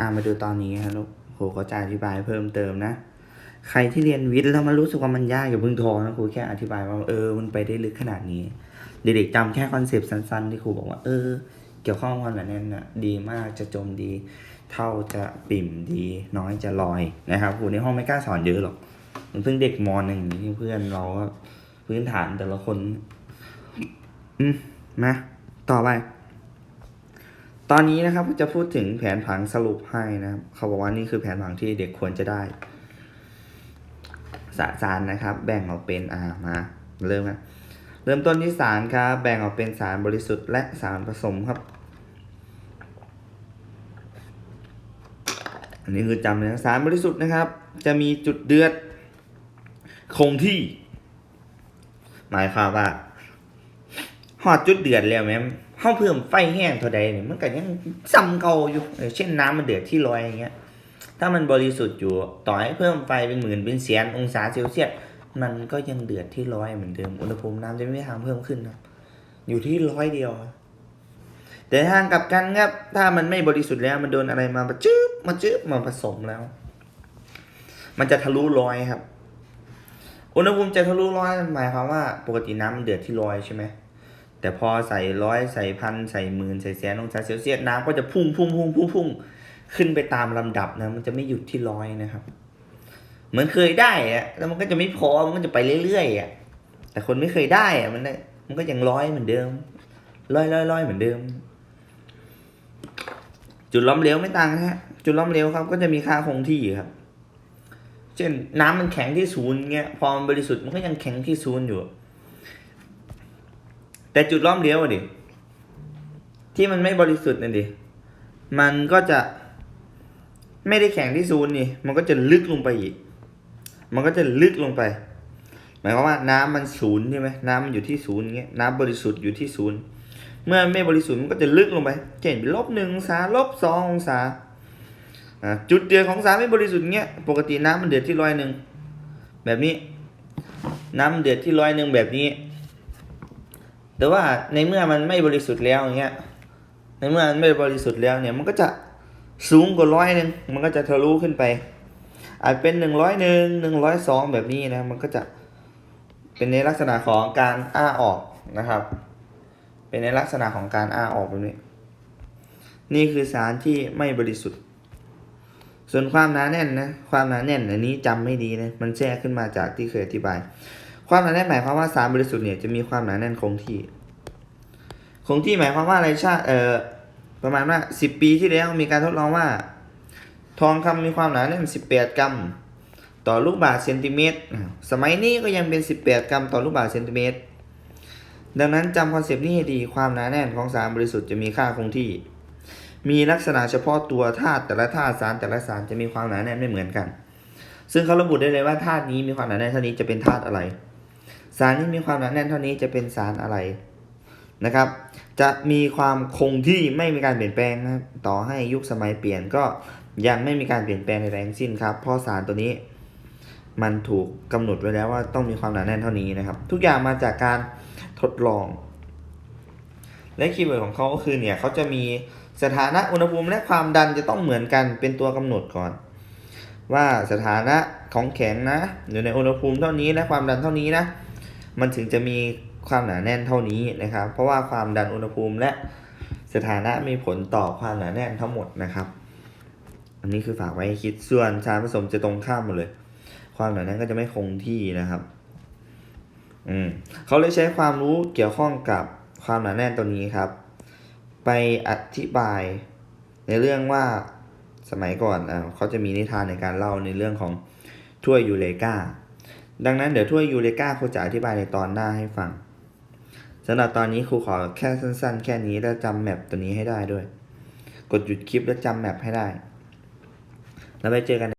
อ่ามาดูตอนนี้ครับลูกครูก็จะอธิบายเพิ่มเติมนะ ใครที่เรียนวิทย์แล้วมันรู้สึกว่ามันยากอย่าเพิ่งท้อนะครูแค่อธิบายว่าเออมันไปได้ลึกขนาดนี้ เด็กๆจำแค่คอนเซปต์สั้นๆที่ครูบอกว่าเออ เกี่ยวข้องกับความหนาแน่นน่ะดีมากจะจมดี เท่าจะปิ่มดี น้อยจะลอยนะครับครูในห้องไม่กล้าสอนเยอะหรอกมันเพิ่งเด็กมหนึ่งเพื่อนเราก็พื้นฐานแต่ละคน อืมมาต่อไป ตอนนี้นะครับจะพูดถึงแผนผังสรุปให้นะครับเขาบอกว่านี่คือแผนผังที่เด็กควรจะได้สสารนะครับ แบ่งออกเป็นอ่ามาเริ่มกันเริ่มต้นที่สารครับแบ่งออกเป็นสารบริสุทธิ์และสารผสมครับ อันนี้คือจำเลยนะสารบริสุทธิ์นะครับ จะมีจุดเดือดคงที่ หมายความว่าหอดจุดเดือดแล้วแม่ เฮาเพิ่มไฟแห้งเท่าใดเนี่ยมันก็ยังซ้ำเก่าอยู่เช่นน้ำมันเดือดที่ร้อยอย่างเงี้ยถ้ามันบริสุทธิ์อยู่ต่อให้เพิ่มไฟเป็นหมื่นเป็นแสนองศาเซลเซียสมันก็ยังเดือดที่ร้อยเหมือนเดิมอุณหภูมิน้ำจะไม่ทางเพิ่มขึ้นครับอยู่ที่ร้อยเดียวแต่ทางกลับกันครับ ถ้ามันไม่บริสุทธิ์แล้ว มันโดนอะไรมามาจื๊บมาจื๊บมาผสมแล้ว มันจะทะลุร้อยครับ อุณหภูมิจะทะลุร้อยหมายความว่า ปกติน้ำมันเดือดที่ร้อยใช่ไหม แต่พอใส่ร้อยใส่พันใส่หมื่นใส่แสนองศาเซลเซียสน้ำก็จะพุ่งพุ่งพุ่งพุ่งพุ่งขึ้นไปตามลำดับนะ มันจะไม่หยุดที่ร้อยนะครับ เหมือนเคยได้อะแล้วมันก็จะไม่พอมันก็จะไปเรื่อยๆอะแต่คนไม่เคยได้อะมันมันก็ยังร้อยเหมือนเดิมร้อยร้อยร้อยเหมือนเดิม จุดล้อมเหลวไม่ต่างนะฮะจุดล้อมเหลวครับ ก็จะมีค่าคงที่ครับ เช่นน้ำมันแข็งที่ศูนย์เงี้ยพอมันบริสุทธิ์มันก็ยังแข็งที่ศูนย์อยู่ แต่จุดล้อมเหลวอะดิ ที่มันไม่บริสุทธิ์นั่นดิ มันก็จะไม่ได้แข็งที่ศูนย์นี่ มันก็จะลึกลงไปอีก มันก็จะลึกลงไป หมายความว่าน้ำมันศูนย์ใช่ไหมน้ำมันอยู่ที่ศูนย์เงี้ย น้ำบริสุทธิ์อยู่ที่ศูนย์ เมื่อไม่บริสุทธิ์มันก็จะลึกลงไปเช่นลบหนึ่งองศาลบสององศา จุดเดือดของสารไม่บริสุทธิ์เงี้ย ปกติน้ำมันเดือดที่ร้อยหนึ่งแบบนี้ น้ำมันเดือดที่ร้อยหนึ่งแบบนี้ แต่ว่าในเมื่อมันไม่บริสุทธิ์แล้วอย่างเงี้ย ในเมื่อมันไม่บริสุทธิ์แล้วเนี่ยมันก็จะสูงกว่าร้อยหนึ่งมันก็จะทะลุขึ้นไป อาจเป็นหนึ่งร้อยหนึ่งหนึ่งร้อยสองแบบนี้นะมันก็จะเป็นในลักษณะของการอ้าออกนะครับ เป็นในลักษณะของการอ้าออกแบบนี้ นี่คือสารที่ไม่บริสุทธิ์ ส่วนความหนาแน่นนะความหนาแน่นอันนี้จำไม่ดีนะมันแทรกขึ้นมาจากที่เคยอธิบาย ความหนาแน่นหมายความว่าสารบริสุทธิ์เนี่ยจะมีความหนาแน่นคงที่ คงที่หมายความว่าอะไรชาติเอ่อประมาณว่าสิบปีที่แล้วมีการทดลองว่า ทองคำมีความหนาแน่นสิบแปดกรัม ต่อลูกบาศก์เซนติเมตร สมัยนี้ก็ยังเป็นสิบแปดกรัมต่อลูกบาศก์เซนติเมตร ดังนั้นจำคอนเซปต์นี้ให้ดีความหนาแน่นของสารบริสุทธิ์จะมีค่าคงที่ มีลักษณะเฉพาะตัวธาตุแต่ละธาตุสารแต่ละสารจะมีความหนาแน่นไม่เหมือนกัน ซึ่งเขาระบุได้เลยว่าธาตุนี้มีความหนาแน่นเท่านี้จะเป็นธาตุอะไร สารนี้มีความหนาแน่นเท่านี้จะเป็นสารอะไรนะครับ จะมีความคงที่ไม่มีการเปลี่ยนแปลงนะครับต่อให้ยุคสมัยเปลี่ยนก็ยังไม่มีการเปลี่ยนแปลงใดๆทั้งสิ้นครับเพราะสารตัวนี้ มันถูกกำหนดไว้แล้วว่าต้องมีความหนาแน่นเท่านี้นะครับ ทุกอย่างมาจากการทดลอง และคีย์เวิร์ดของเขาก็คือเนี่ยเขาจะมีสถานะอุณหภูมิและความดันจะต้องเหมือนกันเป็นตัวกำหนดก่อน ว่าสถานะของแข็งนะอยู่ในอุณหภูมิเท่านี้และความดันเท่านี้นะ มันถึงจะมีความหนาแน่นเท่านี้นะครับ เพราะว่าความดันอุณหภูมิและสถานะมีผลต่อความหนาแน่นทั้งหมดนะครับ อันนี้คือฝากไว้ให้คิดส่วนสารผสมจะตรงข้ามหมดเลย ความหนาแน่นก็จะไม่คงที่นะครับ อืมเขาเลยใช้ความรู้เกี่ยวข้องกับความหนาแน่นตัวนี้ครับ ไปอธิบายในเรื่องว่าสมัยก่อนอ่าเขาจะมีนิทานในการเล่าในเรื่องของถ้วยยูเลกา ดังนั้นเดี๋ยวถ้วยยูเลกาครูจะอธิบายในตอนหน้าให้ฟังสำหรับตอนนี้ครูขอแค่สั้น ๆ แค่นี้แล้วจำแมปตัวนี้ให้ได้ด้วย กดหยุดคลิปแล้วจำแมปให้ได้ แล้วไปเจอกัน